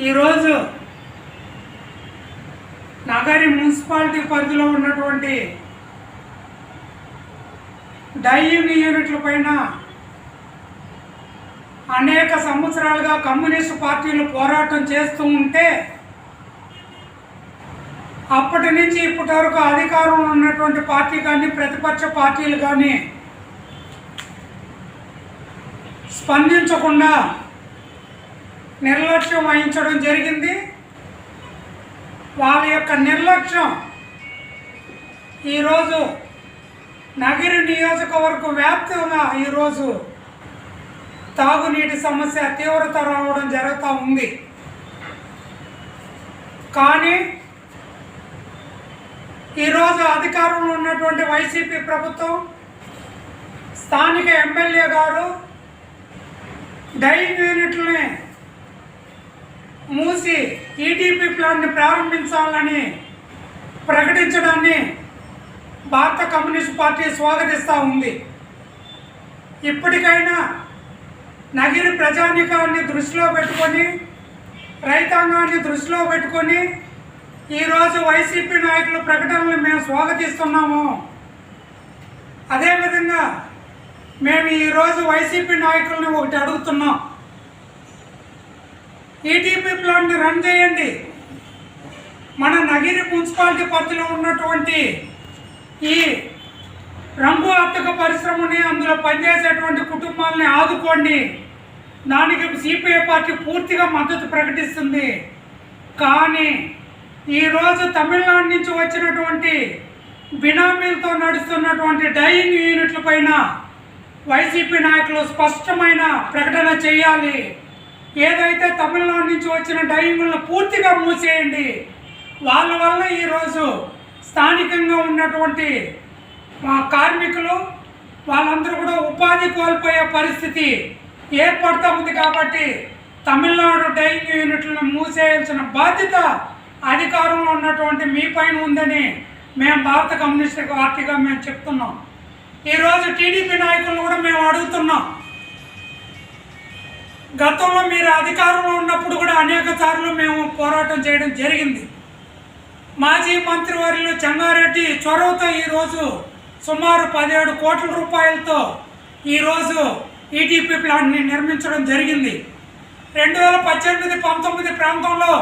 ఈరోజు నగరి మున్సిపాలిటీ పరిధిలో ఉన్నటువంటి డైవింగ్ యూనిట్ల పైన అనేక సంవత్సరాలుగా కమ్యూనిస్టు పార్టీలు పోరాటం చేస్తూ ఉంటే అప్పటి నుంచి ఇప్పటి వరకు అధికారంలో ఉన్నటువంటి పార్టీ కానీ ప్రతిపక్ష పార్టీలు కానీ స్పందించకుండా నిర్లక్ష్యం వహించడం జరిగింది. వాళ్ళ యొక్క నిర్లక్ష్యం ఈరోజు నగిరి నియోజకవర్గ వ్యాప్తంగా ఈరోజు తాగునీటి సమస్య తీవ్రత రావడం జరుగుతూ ఉంది. కానీ ఈరోజు అధికారంలో ఉన్నటువంటి వైసీపీ ప్రభుత్వం స్థానిక ఎమ్మెల్యే గారు డైన్ యూనిట్లని మూసి ఈటీపీ ప్లాన్ని ప్రారంభించాలని ప్రకటించడాన్ని భారత కమ్యూనిస్ట్ పార్టీ స్వాగతిస్తూ ఉంది. ఇప్పటికైనా నగిరి ప్రజానికాన్ని దృష్టిలో పెట్టుకొని రైతాంగాన్ని దృష్టిలో పెట్టుకొని ఈరోజు వైసీపీ నాయకుల ప్రకటనలు మేము స్వాగతిస్తున్నాము. అదేవిధంగా మేము ఈరోజు వైసీపీ నాయకులను ఒకటి అడుగుతున్నాం. ఈటీపీ ప్లాన్ని రన్ చేయండి. మన నగిరి మున్సిపాలిటీ పరిధిలో ఉన్నటువంటి ఈ రంగు ఆర్థిక పరిశ్రమని అందులో పనిచేసేటువంటి కుటుంబాలని ఆదుకోండి. దానికి సిపిఐ పార్టీ పూర్తిగా మద్దతు ప్రకటిస్తుంది. కానీ ఈరోజు తమిళనాడు నుంచి వచ్చినటువంటి బినామీలతో నడుస్తున్నటువంటి డైయింగ్ యూనిట్ల పైన వైసీపీ నాయకులు స్పష్టమైన ప్రకటన చేయాలి. ఏదైతే తమిళనాడు నుంచి వచ్చిన డైయింగ్లను పూర్తిగా మూసేయండి. వాళ్ళ వల్ల ఈరోజు స్థానికంగా ఉన్నటువంటి మా కార్మికులు వాళ్ళందరూ కూడా ఉపాధి కోల్పోయే పరిస్థితి ఏర్పడుతూ ఉంది కాబట్టి తమిళనాడు డైయింగ్ యూనిట్లను మూసేయాల్సిన బాధ్యత అధికారంలో ఉన్నటువంటి మీ పైన ఉందని మేము భారత కమ్యూనిస్ట్ పార్టీగా మేము చెప్తున్నాం. ఈరోజు టీడీపీ నాయకులను కూడా మేము అడుగుతున్నాం. గతంలో మీరు అధికారంలో ఉన్నప్పుడు కూడా అనేక సార్లు మేము పోరాటం చేయడం జరిగింది. మాజీ మంత్రివర్యులు చెంగారెడ్డి చొరవతో ఈరోజు సుమారు పదిహేడు కోట్ల రూపాయలతో ఈరోజు ఈటీపీ ప్లాంట్ని నిర్మించడం జరిగింది. రెండు వేల పద్దెనిమిది పంతొమ్మిది ప్రాంతంలో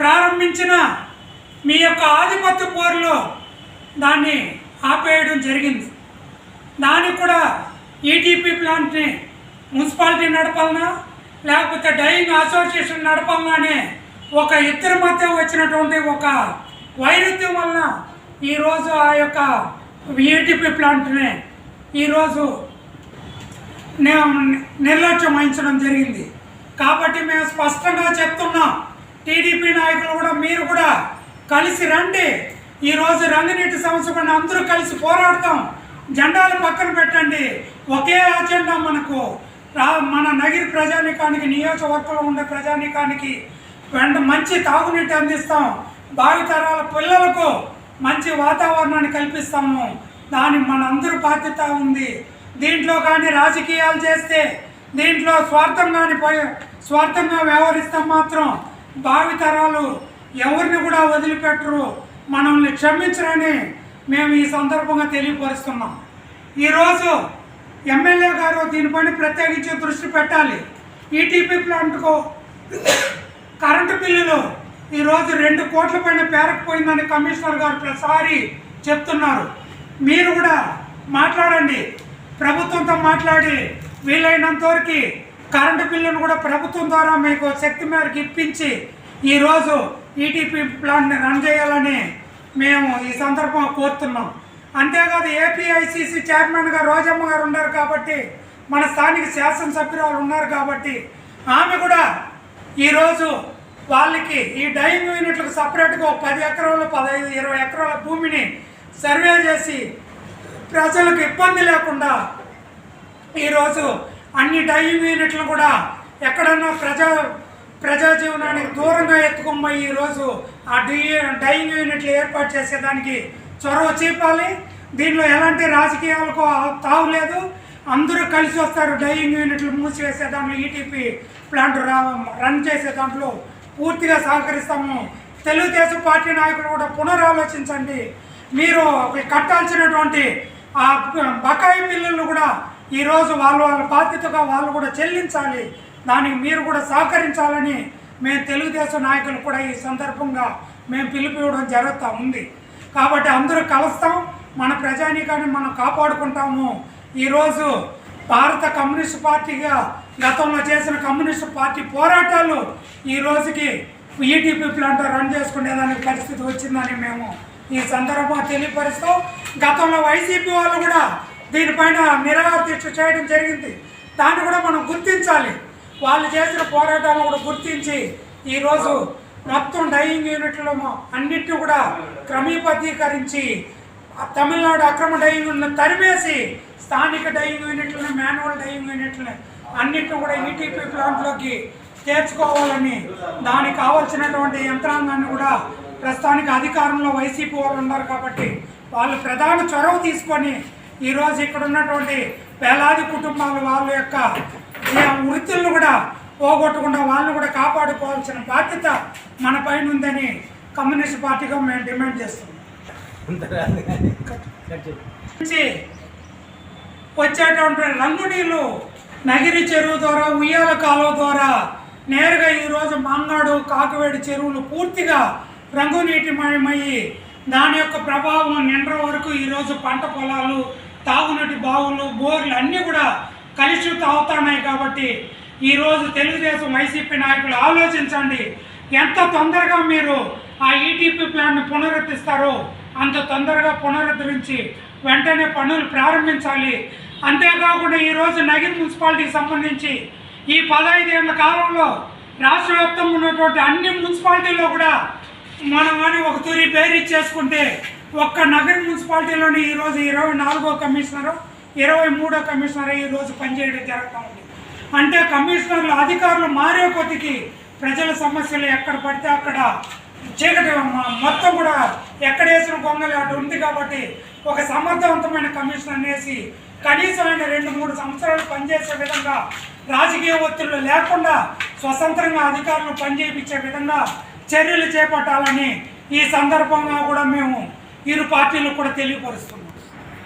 ప్రారంభించిన మీ యొక్క ఆధిపత్య పోరులో దాన్ని ఆపేయడం జరిగింది. దానికి కూడా ఈటీపీ ప్లాంట్ని మున్సిపాలిటీ నడపాలన్నా లేకపోతే డైయింగ్ అసోసియేషన్ నడపంగానే ఒక ఇద్దరి మధ్య వచ్చినటువంటి ఒక వైరుధ్యం వలన ఈరోజు ఆ యొక్క ఈటీపీ ప్లాంట్ని ఈరోజు నిర్లక్ష్యం వహించడం జరిగింది. కాబట్టి మేము స్పష్టంగా చెప్తున్నాం. టీడీపీ నాయకులు కూడా మీరు కూడా కలిసి రండి. ఈరోజు రంగనీటి సమస్య పైన అందరూ కలిసి పోరాడతాం. జెండాలు పక్కన పెట్టండి. ఒకే అజెండా మనకు. రా మన నగిరి ప్రజానికానికి నియోజకవర్గంలో ఉండే ప్రజానికానికి వెంట మంచి తాగునీటి అందిస్తాం. భావితరాల పిల్లలకు మంచి వాతావరణాన్ని కల్పిస్తాము. దాని మనందరి బాధ్యత ఉంది. దీంట్లో కానీ రాజకీయాలు చేస్తే దీంట్లో స్వార్థం కానీ స్వార్థంగా వ్యవహరిస్తాం మాత్రం భావితరాలు ఎవరిని కూడా వదిలిపెట్టరు. మనల్ని క్షమించరని మేము ఈ సందర్భంగా తెలియపరుస్తున్నాం. ఈరోజు ఎమ్మెల్యే గారు దీనిపైన ప్రత్యేకించి దృష్టి పెట్టాలి. ఈటీపీ ప్లాంట్కు కరెంటు బిల్లులు ఈరోజు రెండు కోట్ల పైన పేరకపోయిందని కమిషనర్ గారు ప్రతిసారి చెప్తున్నారు. మీరు కూడా మాట్లాడండి. ప్రభుత్వంతో మాట్లాడి వీలైనంత వరకు కరెంటు బిల్లును కూడా ప్రభుత్వం ద్వారా మీకు శక్తి మేరకు ఇప్పించి ఈరోజు ఈటీపీ ప్లాన్ని రన్ చేయాలని మేము ఈ సందర్భంగా కోరుతున్నాం. అంతేకాదు ఏపీఐసిసి చైర్మన్గా రోజమ్మ గారు ఉన్నారు కాబట్టి మన స్థానిక శాసనసభ్యురాలు ఉన్నారు కాబట్టి ఆమె కూడా ఈరోజు వాళ్ళకి ఈ డైయింగ్ యూనిట్లకు సపరేట్గా ఒక పది ఎకరాలు పదహైదు ఇరవై ఎకరాల భూమిని సర్వే చేసి ప్రజలకు ఇబ్బంది లేకుండా ఈరోజు అన్ని డైయింగ్ యూనిట్లు కూడా ఎక్కడన్నా ప్రజా ప్రజాజీవనానికి దూరంగా ఎత్తుకుమ్మ ఈరోజు ఆ డై డైయింగ్ యూనిట్లు ఏర్పాటు చేసేదానికి చొరవ చూపాలి. దీనిలో ఎలాంటి రాజకీయాలకు తావులేదు అందరూ కలిసి వస్తారు. డైయింగ్ యూనిట్లు మూసివేసే దాంట్లో ఈటీపీ ప్లాంట్ రన్ చేసే దాంట్లో పూర్తిగా సహకరిస్తాము. తెలుగుదేశం పార్టీ నాయకులు కూడా పునరాలోచించండి. మీరు కట్టాల్సినటువంటి ఆ బకాయి బిల్లులను కూడా ఈరోజు వాళ్ళు వాళ్ళ బాధ్యతగా వాళ్ళు కూడా చెల్లించాలి. దానికి మీరు కూడా సహకరించాలని మేము తెలుగుదేశం నాయకులు కూడా ఈ సందర్భంగా మేము పిలుపు ఇవ్వడం జరుగుతూ ఉంది. కాబట్టి అందరూ కలుస్తాం మన ప్రజానీకాన్ని మనం కాపాడుకుంటాము. ఈరోజు భారత కమ్యూనిస్ట్ పార్టీగా గతంలో చేసిన కమ్యూనిస్ట్ పార్టీ పోరాటాలు ఈ రోజుకి ఈటీపీ ప్లాంట్ రన్ చేసుకునేదానికి పరిస్థితి వచ్చిందని మేము ఈ సందర్భంగా తెలియపరుస్తూ. గతంలో వైసీపీ వాళ్ళు కూడా దీనిపైన నిరాహార చేయడం జరిగింది. దాన్ని కూడా మనం గుర్తించాలి. వాళ్ళు చేసిన పోరాటాలను కూడా గుర్తించి ఈరోజు మొత్తం డైయింగ్ యూనిట్లు అన్నిటిని కూడా క్రమీబద్ధీకరించి తమిళనాడు అక్రమ డైయింగ్ తరిమేసి స్థానిక డైయింగ్ యూనిట్లను మాన్యువల్ డైయింగ్ యూనిట్లను అన్నిటిని కూడా ఈటీపీ ప్లాంట్లోకి చేర్చుకోవాలని దానికి కావాల్సినటువంటి యంత్రాంగాన్ని కూడా ప్రస్తుతానికి అధికారంలో వైసీపీ వాళ్ళు ఉన్నారు కాబట్టి వాళ్ళు ప్రధాన చొరవ తీసుకొని ఈరోజు ఇక్కడ ఉన్నటువంటి వేలాది కుటుంబాలు వాళ్ళ యొక్క ఈ వృత్తులను కూడా పోగొట్టకుండా వాళ్ళని కూడా కాపాడుకోవాల్సిన బాధ్యత మన పైన ఉందని కమ్యూనిస్ట్ పార్టీగా మేము డిమాండ్ చేస్తున్నాం. నుంచి వచ్చేటువంటి రంగు నీళ్ళు నగిరి చెరువు ద్వారా ఉయ్యాల కాలువ ద్వారా నేరుగా ఈరోజు మాంగాడు కాకువేడి చెరువులు పూర్తిగా రంగునీటి మయమయ్యి దాని యొక్క ప్రభావం నిండ్ర వరకు ఈరోజు పంట పొలాలు తాగునీటి బావులు బోర్లు అన్నీ కూడా కలుషితం అవుతున్నాయి కాబట్టి ఈరోజు తెలుగుదేశం వైసీపీ నాయకులు ఆలోచించండి. ఎంత తొందరగా మీరు ఆ ఈటీపీ ప్లాన్ను పునరుద్ధరిస్తారో అంత తొందరగా పునరుద్ధరించి వెంటనే పనులు ప్రారంభించాలి. అంతేకాకుండా ఈరోజు నగిరి మున్సిపాలిటీకి సంబంధించి ఈ పదహైదేళ్ళ కాలంలో రాష్ట్ర వ్యాప్తంగా ఉన్నటువంటి అన్ని మున్సిపాలిటీల్లో కూడా మనం అని ఒక తూరి పేరు ఇచ్చేసుకుంటే ఒక్క నగరి మున్సిపాలిటీలోని ఈరోజు ఇరవై నాలుగో కమిషనరు ఇరవై మూడో కమిషనర్ ఈరోజు పనిచేయడం జరుగుతూ ఉంది. అంటే కమిషనర్లు అధికారులు మారే కొద్దికి ప్రజల సమస్యలు ఎక్కడ పడితే అక్కడ చీకటి మొత్తం కూడా ఎక్కడేసిన గొంగలి అటు ఉంది కాబట్టి ఒక సమర్థవంతమైన కమిషన్ వేసి కనీసమైన రెండు మూడు సంవత్సరాలు పనిచేసే విధంగా రాజకీయ ఒత్తిళ్ళు లేకుండా స్వతంత్రంగా అధికారులు పనిచేయించే విధంగా చర్యలు చేపట్టాలని ఈ సందర్భంగా కూడా మేము ఇరు పార్టీలకు కూడా తెలియపరుస్తున్నాం.